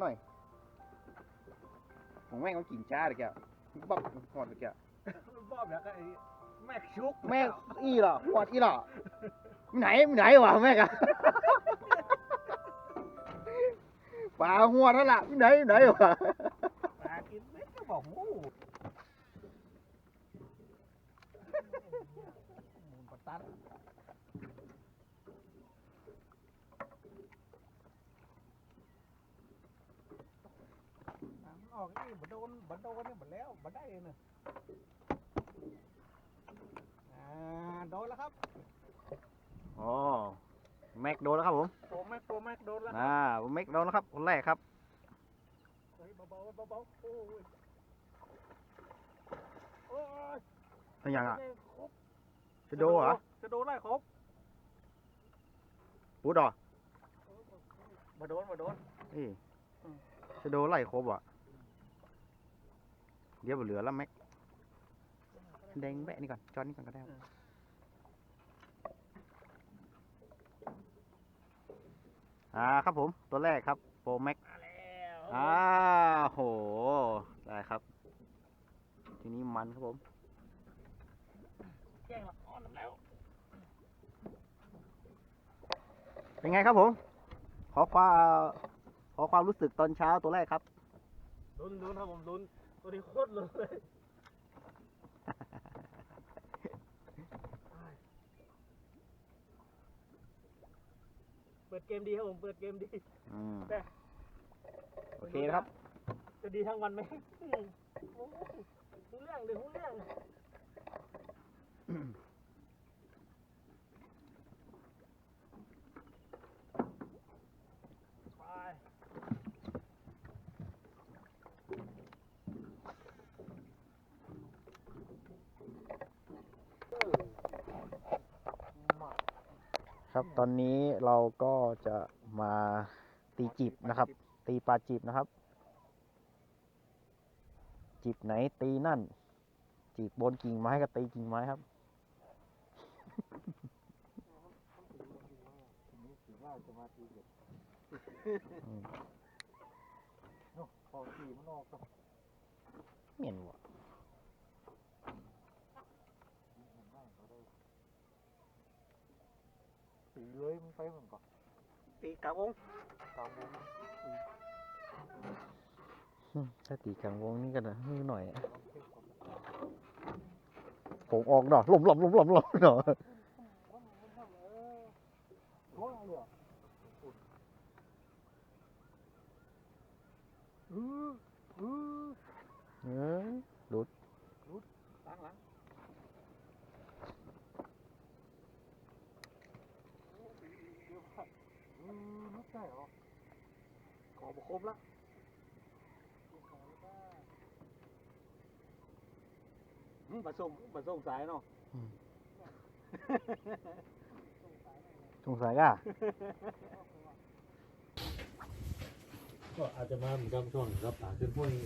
เดินจ้าหน่อยผมแม่งเขากินจ้าเลยแกบ๊อบหอดเลยแกบอบแล้วก็ไอ้แม็กชุกแม่งอีหล่ะหอดอีหล่ะไหนไหนวะแม่งอะปลาหัวนั่นล่ะไหนไหนวะปลากินไม่ก็บอกโอ้โหหมุนปะตัน ออกนี่บัดโดนบัดโดนนี่บัดแล้วบัดได้เลยอ่าโดนแล้วครับอ๋อแม็กโดนแล้วครับผมตัวแม็กตัวแม็กโดนแล้วอ่าผมแม็กโดนแล้วครับคนแรกครับเฮ้ยเบาๆเบาๆโอ้ยโอ้ยเป็นยังอะครบจะโดเหรอจะโดนได้ครบปูดเหรอมาโดนมาโดนนี่จะโดไล่ครบอะเดี๋ยวบ่เหลือแล้วแม็กแดงแบะนี่ก่อนจอดนี่ก่อนก็ได้ครับอ่าครับผมตัวแรกครับโปรแม็กมาแล้วอ้าโหได้ครับ ทีนี้มันครับผมแย่งละอ่อนแล้ว เป็นไงครับผม ขอความขอความรู้สึกตอนเช้าตัวแรกครับลุ้นลุ้นครับผมลุ้น ตัวนี้โคตรลุ้นเลย เปิดเกมดีครับผม เปิดเกมดี อืมแต่โอเคนะครับ จะดีทั้งวันไหมอืมโอ้โหรู้เรื่องเดี๋ยวรู้เรื่อง ครับ ตอนนี้เราก็จะมาตีจีบนะครับ ตีปลาจีบนะครับ จีบไหนตีนั่น จีบบนกิ่งไม้ก็ตีกิ่งไม้ครับอืมขอขี่มันออกก่อนเหม็นวะ ตีเลยมันไปเหมือนก่อนตีกลางวงกลางวงอืมถ้าตีกลางวงนี่ก็นะนิดหน่อยอะผมออกหน่อยหลบหลบหลบหลบหลบหน่อยโอ้ยเหลืออืออือ เอ้ยหลุด ล้างล้างอือไม่ใช่หรอขอบ ครบละอืมมาส่งมาส่งสายเนาะสงสัยอะก็อาจจะมาเหมือนกับช่วงรับตาขึ้นพวกนี้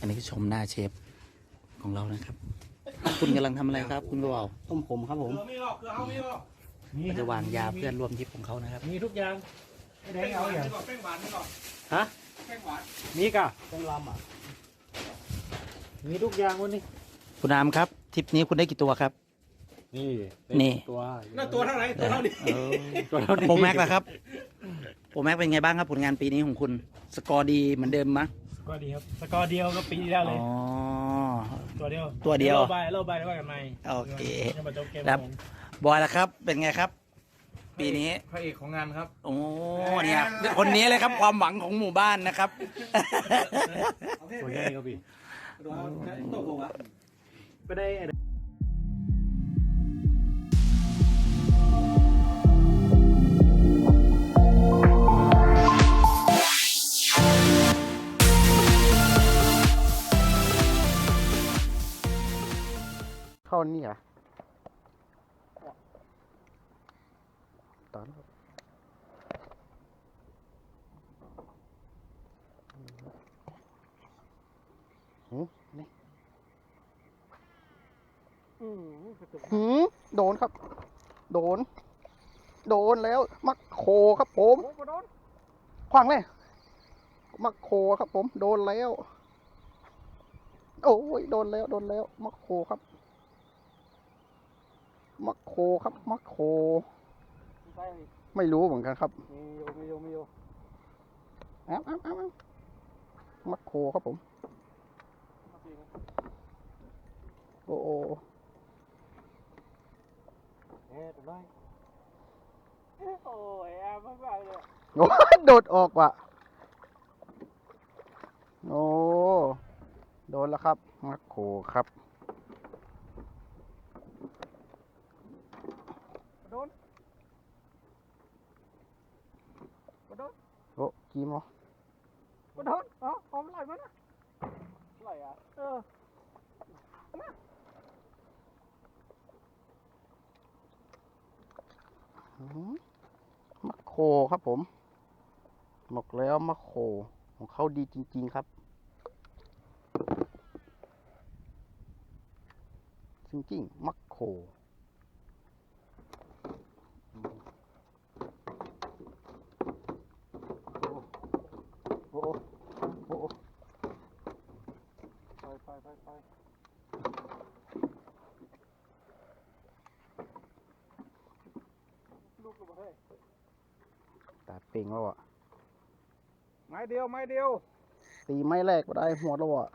อันนี้คือชมหน้าเชฟของเรานะครับ คุณกำลังทำอะไรครับ คุณกระเบาต้มผมครับผมเราจะวางยาเพื่อนร่วมทริปของเขานะครับ มีทุกอย่างไม่ได้เอาอย่างแป้งหวานนี่ก่อนฮะ แป้งหวานมีกะต้องลำอะ มีทุกอย่างวันนี้ คุณอามครับทริปนี้คุณได้กี่ตัวครับ นี่นี่ ตัวน่าตัวเท่าไหร่ตัวเท่านี้เออตัวเท่านี้โปรแม็กล่ะครับโปรแม็กเป็นไงบ้างครับผลงานปีนี้ของคุณ สกอร์ดีเหมือนเดิมมั้ยสกอร์ดีครับ สกอร์เดียวก็ปีที่แล้วเลอ๋ย อ ตัวเดียวตัวเดียวโลบายโลบายแล้วว่ากันไหมโอเค ยังมาจบเกมครับ บอยล่ะครับ เป็นไงครับ ปีนี้พระเอกของงานครับ โอ้เนี่ยคนนี้เลยครับความหวังของหมู่บ้านนะครับตัวใหญ่ก็พี่ตกลงอะก็ได้เข้านี่เหรอตอนหืม นี่หืมโดนครับ โดน โดนแล้ว มักโคครับผมโอ้โหโดนขวางเลยมักโคครับผม โดนแล้ว โอ้ยโดนแล้ว โดนแล้ว มักโคครับ มักโคครับ มักโคใช่ไม่รู้เหมือนกันครับมีอยู่มีอยู่มีอยู่แอมแอมแอมแอมมักโคครับผม โอ้โอเอ๊ะตัวน้อยโอ้ยแอมมากๆเลยโอ้ยโดดออกว่ะ โอ้ โดนแล้วครับมักโคครับ โดนโดนโอ้กีมอโดนอ๋อหอมไหลมันนะไหลอะ เออ อื้อหือ มักโคครับผมบอกแล้วมักโคของเขาดีจริง ๆครับ จริงๆมักโคโอ้โอ้โอ้ไปไปไปไปลูกกระบอกเฮ้ย ตาเป่งแล้วอะไม้เดียวไม้เดียวตีไม้แรกก็ได้หัวแล้วอะ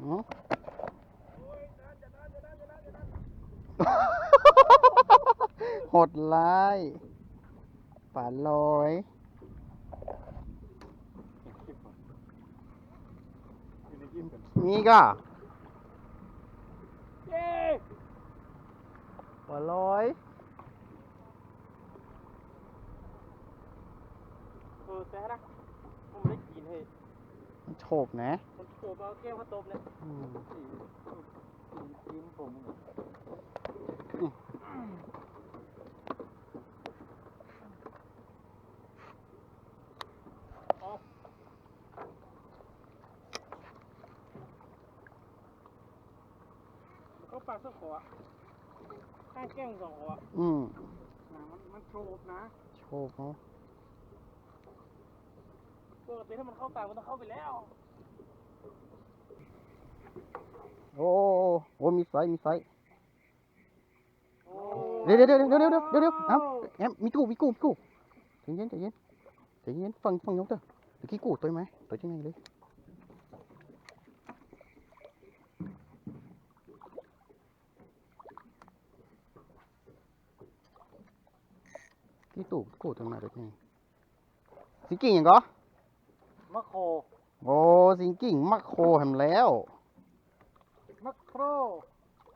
หือโหดร้าย ป่าลอยอยู่ในคลิปกันนี่ก็เย้ป่าลอยเออแซ่นะผมไม่ได้กินเฮ้ยมันโฉบนะมันโผล่มาแก้วข้าวต้มเนี่ยอืมกินผม เขาปากสักขวข้างแก้มสองขวอืมนะมันมันโฉบนะโฉบเนาะปกติถ้ามันเข้าปากมันต้องเข้าไปแล้วโอ้โอ้โอ้มีไซส์มีไซส์โอ้เดี๋ยวเดี๋ยวเดี๋ยวเดี๋ยวเดี๋ยวเดี๋ยวเดี๋ยวเอ้าแอมมีกู้มีกู้มีกู้ใจเย็นใจเย็นใจเย็นฟังฟังยกเด้อตะกี้กู้ตัวไหมตัวยังไงเลย ที่ตู้กู้ตัวไหนตัวยังไงสิงกิ่งยังก็มะโคโอ้สิงกิ่งมักโคแหมแล้วมะโคร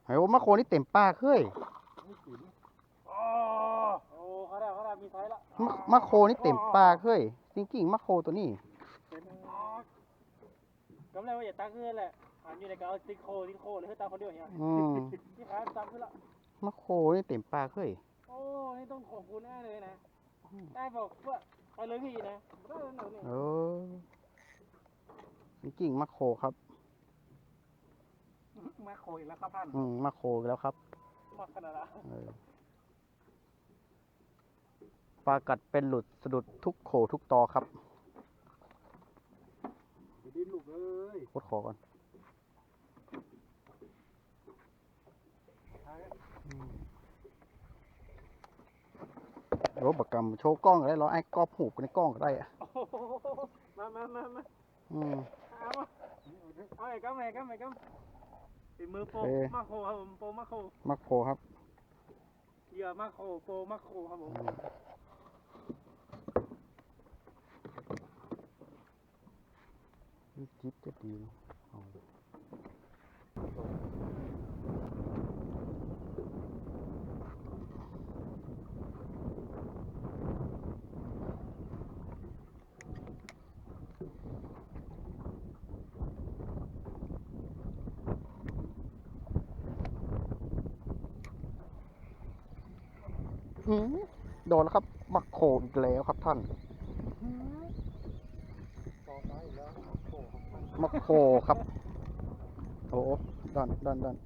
ไอ้โอ้มักโคนี่เต็มปากเฮ้ยนี่กินอ๋อโอ้เขาได้เขาได้มีไซส์ละมะมักโคนี่เต็มปากเฮ้ยสิงกิ่งมักโคตัวนี้เป็นกำไรว่าอย่าตั้งขึ้นแหละหันอยู่ในการติ๊กโคติ๊กโคเลยให้ตั้งคนเดียวเนี่ยอืมที่ขาตั้งขึ้นละมักโคนี่เต็มปากเฮ้ย โอ้นี่ต้องขอบคุณแน่เลยนะได้บอกว่าไปเลยพี่นะได้แล้วหนูนี่เออจริงๆมักโคครับ มาโคอีกแล้วครับท่านอืมมักโคอีกแล้วครับมาขนาดละเออปลากัดเป็นหลุดสะดุดทุกโขทุกตอครับดิ้นลูกเลย โคตรขอก่อน รถบักกำโชว์กล้องก็ได้เหรอไอ้กรอบหูในกล้องก็ได้อะโอ้โหมามามามาอืมเอามาเอาไอ้กัมไอ้กัมไอ้กัมฝีมือโปรเอ๊ะมาโคครับผมโปรมาโคมักโคครับเหยื่อมาโคโปรมาโคครับผมอืมนี่จิ๊บจะดีเนอะเอาอืม โดนครับ มักโคอีกแล้วครับท่านต่อไปอีกโคครับโอ้ดันดันดัน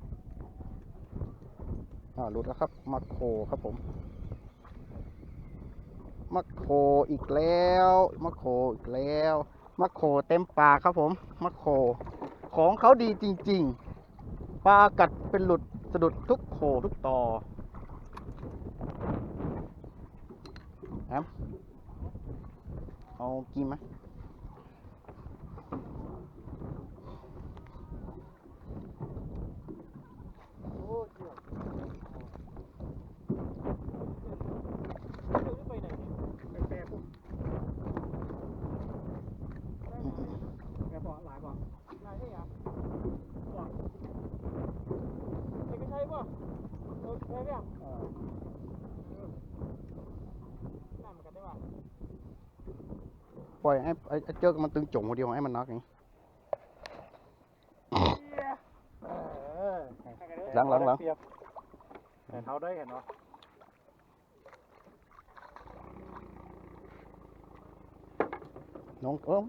อ่าหลุดแล้วครับมะโคครับผมมะโคอีกแล้วมะโคอีกแล้วมะโคเต็มปากครับผมมะโคของเขาดีจริง ๆ ปลากัดเป็นหลุดสะดุดทุกโคทุกต่อ แอมเอากินไหม โอ้เกี่ยวเดี๋ยวไปไหนเนี่ยแปลกๆปุ๊บแปลกบอกหลายบอกหลายใช่ไหมบอกเอกชัยป่ะโอเคไหมอะนั่นเหมือนกันได้ ป่ะปล่อยให้ไอ้ไอ้เจ้ามันตึงจงคนเดียวให้มันนักอย่างนี้เออหลังหลังหลังเปรียบเห็นเขาได้เห็นเนาะน้องเอิม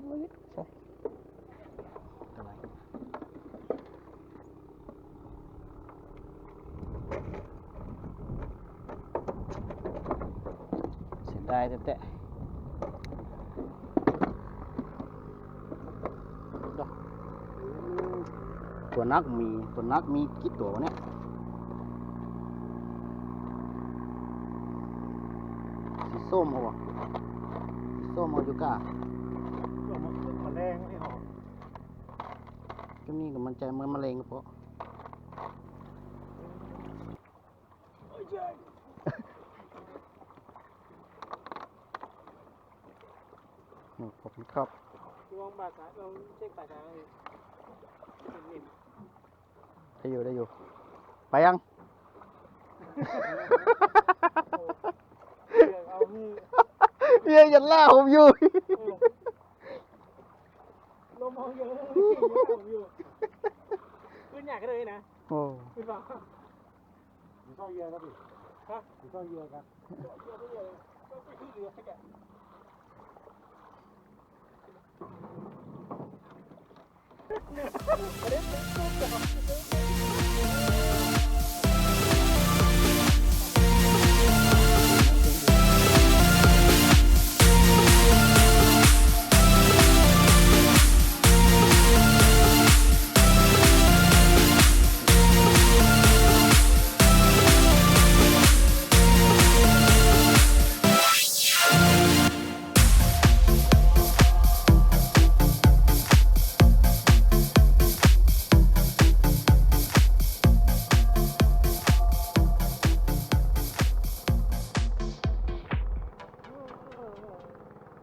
สองเสียดายแต่แต่ดอกตัวนักมีตัวนักมีกี่ตัววะเนี่ยสีส้มเอาวะสีส้มเอาอยู่ก้าหลงมาขึ้นมาแรงที่หอช่วงนี้กับมันใจเหมือนมะเร็งเพราะ ขอบคุณครับลองบาดสายลองเช็คบาดสายเลยนิ่มได้อยู่ได้อยู่ ไปยังๆเอามือเมียยันล่าผมอยู่ ลมมองเยอะเลยผมอยู่ขึ้นอยากกันเลยนะโอ้ขึ้นเปล่ามีข้าวเยอะครับพี่ฮะมีข้าวเยอะครับเยอะไม่เยอะเลยก็ไปที่เรือแค่ これ成功かな